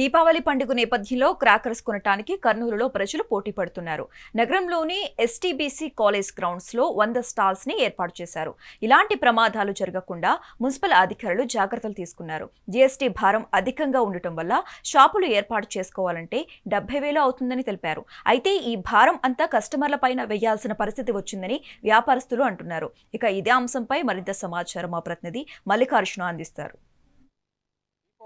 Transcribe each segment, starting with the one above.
దీపావళి పండుగ నేపథ్యంలో క్రాకర్స్ కొనటానికి కర్నూలులో ప్రజలు పోటీ పడుతున్నారు. నగరంలోని ఎస్టీబీసీ కాలేజ్ గ్రౌండ్స్లో వంద స్టాల్స్ని ఏర్పాటు చేశారు. ఇలాంటి ప్రమాదాలు జరగకుండా మున్సిపల్ అధికారులు జాగ్రత్తలు తీసుకున్నారు. జీఎస్టీ భారం అధికంగా ఉండటం వల్ల షాపులు ఏర్పాటు చేసుకోవాలంటే డెబ్బై వేలు అవుతుందని తెలిపారు. అయితే ఈ భారం అంతా కస్టమర్ల పైన వేయాల్సిన పరిస్థితి వచ్చిందని వ్యాపారస్తులు అంటున్నారు. ఇక ఇదే అంశంపై మరింత సమాచారం మా ప్రతినిధి మల్లికార్జున అందిస్తారు.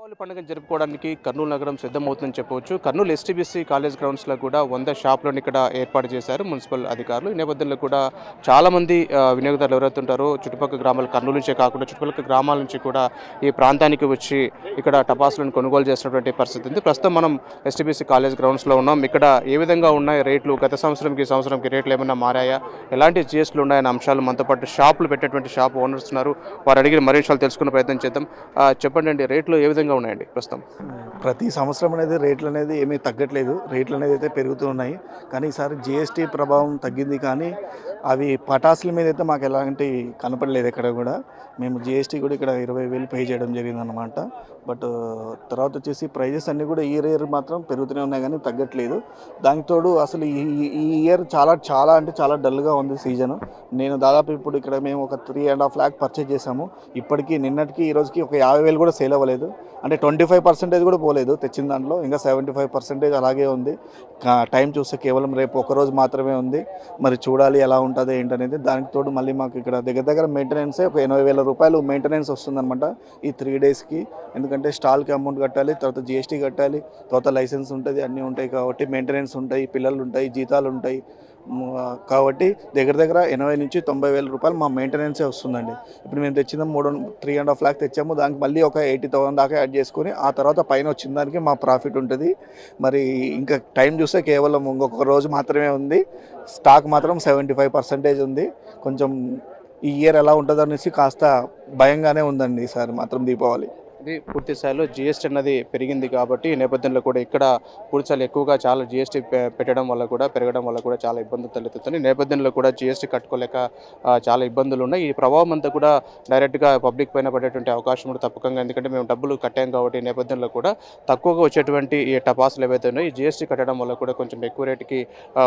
దీపావళి పండుగను జరుపుకోవడానికి కర్నూలు నగరం సిద్ధమవుతుందని చెప్పవచ్చు. కర్నూలు ఎస్టీబీసీ కాలేజ్ గ్రౌండ్స్లో కూడా వంద షాపులను ఇక్కడ ఏర్పాటు చేశారు మున్సిపల్ అధికారులు. ఈ నేపథ్యంలో కూడా చాలామంది వినియోగదారులు ఎవరైతే ఉంటారో చుట్టుపక్కల గ్రామాలు కర్నూలు నుంచే కాకుండా చుట్టుపక్కల గ్రామాల నుంచి కూడా ఈ ప్రాంతానికి వచ్చి ఇక్కడ టపాసులను కొనుగోలు చేసినటువంటి పరిస్థితి ఉంది. ప్రస్తుతం మనం ఎస్టీబీసీ కాలేజ్ గ్రౌండ్స్లో ఉన్నాం. ఇక్కడ ఏ విధంగా ఉన్నాయి రేట్లు? గత సంవత్సరంకి ఈ సంవత్సరంకి రేట్లు ఏమైనా మారాయా? ఎలాంటి జిఎస్టీలు ఉన్నాయనే అంశాలు మనతో పాటు షాపులు పెట్టేటువంటి షాప్ ఓనర్స్ ఉన్నారు. వారు అడిగిన మరీ విషయాలు తెలుసుకునే ప్రయత్నం చేద్దాం. చెప్పండి రేట్లు ఏ విధంగా ఉన్నాయండి ప్రస్తుతం. ప్రతి సంవత్సరం అనేది రేట్లు అనేది ఏమీ తగ్గట్లేదు. రేట్లు అనేది అయితే పెరుగుతూ ఉన్నాయి. కానీ ఈసారి జిఎస్టీ ప్రభావం తగ్గింది కానీ అవి పటాసుల మీద అయితే మాకు ఎలాంటి కనపడలేదు ఎక్కడ కూడా. మేము జిఎస్టీ కూడా ఇక్కడ ఇరవై వేలు పే చేయడం జరిగిందనమాట బట్ తర్వాత వచ్చేసి ప్రైజెస్ అన్నీ కూడా ఇయర్ ఇయర్ మాత్రం పెరుగుతూనే ఉన్నాయి కానీ తగ్గట్లేదు. దానికి తోడు అసలు ఈ ఈ ఇయర్ చాలా చాలా అంటే చాలా డల్గా ఉంది సీజన్. నేను దాదాపు ఇప్పుడు ఇక్కడ మేము ఒక three and half lakh purchase చేసాము ఇప్పటికీ నిన్నటికి ఈ రోజుకి ఒక యాభై వేలు కూడా సేల్ అవ్వలేదు. అంటే ట్వంటీ ఫైవ్ పర్సెంటేజ్ కూడా పోలేదు తెచ్చిన దాంట్లో. ఇంకా సెవెంటీ ఫైవ్ పర్సెంటేజ్ అలాగే ఉంది. కా- టైం చూస్తే కేవలం రేపు ఒకరోజు మాత్రమే ఉంది. మరి చూడాలి ఎలా ఉంటుంది ఏంటనేది. దానికి తోడు మళ్ళీ మాకు ఇక్కడ దగ్గర దగ్గర మెయింటెనెన్సే ఒక ఎనభై వేల రూపాయలు మెయింటెనెన్స్ వస్తుందన్నమాట ఈ త్రీ డేస్కి ఎందుకంటే స్టాల్కి అమౌంట్ కట్టాలి తర్వాత జిఎస్టీ కట్టాలి తర్వాత లైసెన్స్ ఉంటుంది అన్నీ ఉంటాయి కాబట్టి మెయింటెనెన్స్ ఉంటాయి పిల్లలు ఉంటాయి జీతాలు ఉంటాయి. కాబట్టి దగ్గర దగ్గర ఎనభై నుంచి తొంభై వేల రూపాయలు మా మెయింటెనెన్సే వస్తుందండి. ఇప్పుడు మేము తెచ్చిన మూడు త్రీ అండ్ హాఫ్ ల్యాక్ తెచ్చాము దానికి మళ్ళీ ఒక ఎయిటీ థౌసండ్ దాకా యాడ్ చేసుకొని ఆ తర్వాత పైన వచ్చిన దానికి మా ప్రాఫిట్ ఉంటుంది. మరి ఇంకా టైం చూస్తే కేవలం ఇంకొక రోజు మాత్రమే ఉంది. స్టాక్ మాత్రం సెవెంటీ ఫైవ్ పర్సెంటేజ్ ఉంది. కొంచెం ఈ ఇయర్ ఎలా ఉంటుందో అనేసి కాస్త భయంగానే ఉందండి ఈసారి మాత్రం దీపావళి. ఇది పూర్తి స్థాయిలో జిఎస్టీ అన్నది పెరిగింది కాబట్టి ఈ నేపథ్యంలో కూడా ఇక్కడ పూర్తి స్థాయిలో ఎక్కువగా చాలా జిఎస్టీ పెట్టడం వల్ల కూడా పెరగడం వల్ల కూడా చాలా ఇబ్బందులు తలెత్తుతుంది నేపథ్యంలో కూడా జిఎస్టీ కట్టుకోలేక చాలా ఇబ్బందులు ఉన్నాయి. ఈ ప్రభావం అంతా కూడా డైరెక్ట్గా పబ్లిక్ పైన పడేటువంటి అవకాశం కూడా తప్పకుండా ఎందుకంటే మేము డబ్బులు కట్టాం కాబట్టి ఈ నేపథ్యంలో కూడా తక్కువగా వచ్చేటువంటి ఈ టపాసులు ఏవైతే ఉన్నాయో ఈ జిఎస్టీ కట్టడం వల్ల కూడా కొంచెం ఎక్కువ రేటుకి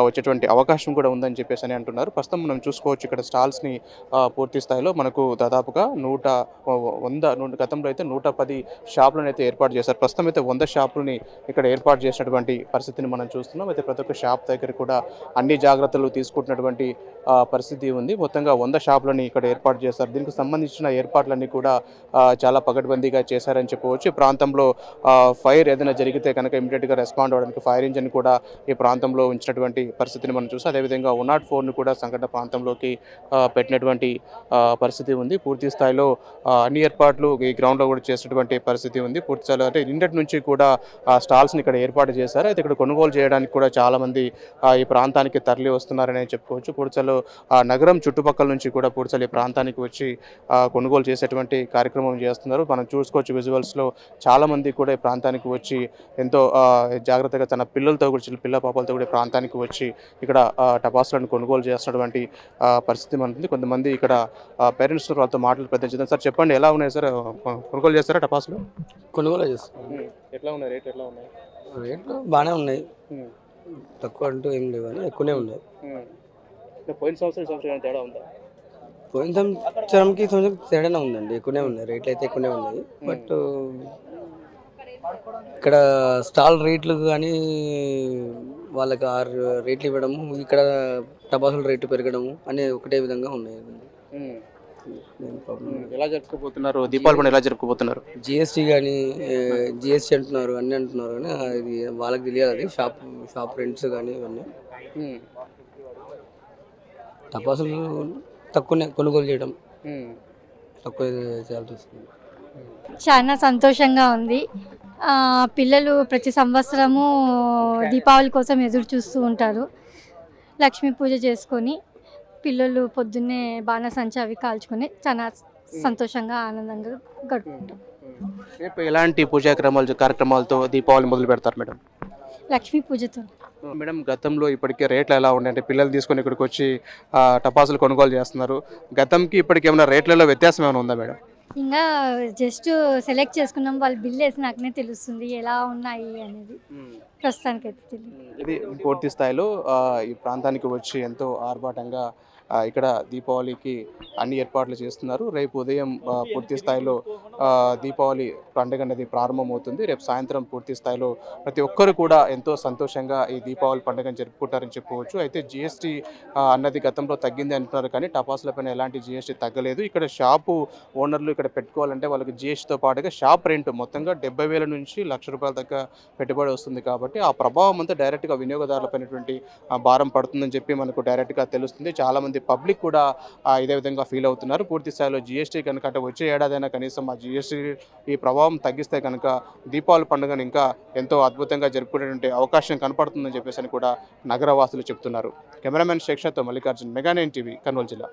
వచ్చేటువంటి అవకాశం కూడా ఉందని చెప్పేసి అని అంటున్నారు. ప్రస్తుతం మనం చూసుకోవచ్చు ఇక్కడ స్టాల్స్ని పూర్తి స్థాయిలో మనకు దాదాపుగా నూట వంద నూట గతంలో అయితే నూట పది షాపులను అయితే ఏర్పాటు చేశారు. ప్రస్తుతం అయితే వంద షాపులని ఇక్కడ ఏర్పాటు చేసినటువంటి పరిస్థితిని మనం చూస్తున్నాం. అయితే ప్రతి ఒక్క షాప్ దగ్గర కూడా అన్ని జాగ్రత్తలు తీసుకుంటున్నటువంటి పరిస్థితి ఉంది. మొత్తంగా వంద షాపులని ఇక్కడ ఏర్పాటు చేశారు. దీనికి సంబంధించిన ఏర్పాట్లన్నీ కూడా చాలా పగడ్బందీగా చేశారని చెప్పవచ్చు ప్రాంతంలో ఫైర్ ఏదైనా జరిగితే కనుక ఇమీడియట్గా రెస్పాండ్ అవ్వడానికి ఫైర్ ఇంజిన్ కూడా ఈ ప్రాంతంలో ఉంచినటువంటి పరిస్థితిని మనం చూసాం అదేవిధంగా వన్ నాట్ ఫోర్ను కూడా సంఘటన ప్రాంతంలోకి పెట్టినటువంటి పరిస్థితి ఉంది. పూర్తి స్థాయిలో అన్ని ఏర్పాట్లు ఈ గ్రౌండ్లో కూడా చేసినటువంటి పరిస్థితి ఉంది. పూర్తి అంటే నిన్నటి నుంచి కూడా ఆ స్టాల్స్ని ఇక్కడ ఏర్పాటు చేశారు. అయితే ఇక్కడ కొనుగోలు చేయడానికి కూడా చాలామంది ఈ ప్రాంతానికి తరలి వస్తున్నారని చెప్పుకోవచ్చు. పూర్తిస్థాయిలో ఆ నగరం చుట్టుపక్కల నుంచి కూడా పూర్తిస్థాయి ఈ ప్రాంతానికి వచ్చి కొనుగోలు చేసేటువంటి కార్యక్రమం చేస్తున్నారు. మనం చూసుకోవచ్చు విజువల్స్లో చాలామంది కూడా ఈ ప్రాంతానికి వచ్చి ఎంతో జాగ్రత్తగా తన పిల్లలతో కూడా పిల్ల పాపలతో కూడా ఈ ప్రాంతానికి వచ్చి ఇక్కడ టపాసులను కొనుగోలు చేస్తున్నటువంటి పరిస్థితి మనకి కొంతమంది ఇక్కడ పేరెంట్స్ వాళ్ళతో మాటలు పెద్ద సార్ చెప్పండి ఎలా ఉన్నాయి సార్? కొనుగోలు చేస్తారా టపాసులు కొనుగోలు చేస్తాం. ఎట్లా ఉన్నాయి? రేట్ ఎట్లా ఉన్నాయి? రేట్లు బాగానే ఉన్నాయి. తక్కువ అంటూ ఏం లేవు కానీ ఎక్కువనే ఉన్నాయి. పోయిన సంవత్సరం తేడా ఉందా? పోయిన సంవత్సరంకి సంవత్సరం తేడానే ఉందండి. ఎక్కువనే ఉన్నాయి. రేట్లు అయితే ఎక్కువనే ఉన్నాయి. బట్ ఇక్కడ స్టాల్ రేట్లు కానీ వాళ్ళకి ఆ రేట్లు ఇవ్వడము ఇక్కడ టపాసుల రేటు పెరగడము అనే ఒకటే విధంగా ఉన్నాయి. ఎలా జరుపుకోబోతున్నారు? దీపావళి పండుగ ఎలా జరుపుకోబోతున్నారు? జిఎస్టీ కానీ జిఎస్టీ అంటున్నారు అన్నీ అంటున్నారు కానీ అది వాళ్ళకి తెలియాలి అది. షాప్ షాప్ రెంట్స్ కానీ ఇవన్నీ. టపాసులు తక్కువనే కొనుగోలు చేయడం. తక్కువ చేయాల్సి వస్తుంది. చాలా సంతోషంగా ఉంది. ఆ, పిల్లలు ప్రతి సంవత్సరము దీపావళి కోసం ఎదురు చూస్తూ ఉంటారు. లక్ష్మీ పూజ చేసుకొని. పిల్లలు పొద్దున్నే బాణసంచా అవి కాల్చుకొని చాలా సంతోషంగా ఆనందంగా గడుపుకుంటాం. రేపు ఎలాంటి పూజా క్రమాలు కార్యక్రమాలతో దీపావళి మొదలు పెడతారు మేడం? లక్ష్మీ పూజతో. మేడం గతంలో ఇప్పటికే రేట్లు ఎలా ఉన్నాయి? అంటే పిల్లలు తీసుకొని ఇక్కడికి వచ్చి టపాసులు కొనుగోలు చేస్తున్నారు. గతంకి ఇప్పటికి ఏమైనా రేట్లలో వ్యత్యాసం ఏమైనా ఉందా మేడం? ఇంకా జస్ట్ సెలెక్ట్ చేసుకున్నాం వాళ్ళు బిల్ వేసినాకనే తెలుస్తుంది ఎలా ఉన్నాయి అనేది. ప్రస్తుతానికి అయితే తెలియదు ఇది పూర్తి స్థాయిలో ఈ ప్రాంతానికి వచ్చి ఎంతో ఆర్భాటంగా ఇక్కడ దీపావళికి అన్ని ఏర్పాట్లు చేస్తున్నారు. రేపు ఉదయం పూర్తి స్థాయిలో దీపావళి పండుగ అనేది ప్రారంభమవుతుంది. రేపు సాయంత్రం పూర్తి స్థాయిలో ప్రతి ఒక్కరు కూడా ఎంతో సంతోషంగా ఈ దీపావళి పండుగను జరుపుకుంటారని చెప్పుకోవచ్చు. అయితే జిఎస్టీ అన్నది గతంలో తగ్గింది అంటున్నారు కానీ టపాసులపైన ఎలాంటి జిఎస్టీ తగ్గలేదు. ఇక్కడ షాపు ఓనర్లు ఇక్కడ పెట్టుకోవాలంటే వాళ్ళకి జిఎస్టీతో పాటుగా షాప్ రెంట్ మొత్తంగా డెబ్బై వేల నుంచి లక్ష రూపాయల దాకా పెట్టుబడి వస్తుంది కాబట్టి ఆ ప్రభావం అంతా డైరెక్ట్గా వినియోగదారులపైనటువంటి భారం పడుతుందని చెప్పి మనకు డైరెక్ట్గా తెలుస్తుంది. చాలామంది పబ్లిక్ కూడా ఇదే విధంగా ఫీల్ అవుతున్నారు. పూర్తి స్థాయిలో జిఎస్టీ కనుక అంటే వచ్చే ఏడాదైనా కనీసం ఆ జిఎస్టీ ఈ ప్రభావం తగ్గిస్తే కనుక దీపావళి పండుగను ఇంకా ఎంతో అద్భుతంగా జరుపుకునేటువంటి అవకాశం కనపడుతుందని చెప్పేసి అని కూడా నగరవాసులు చెప్తున్నారు. Cameraman శేక్షతో Mallikarjun mega nine TV Kurnool జిల్లా.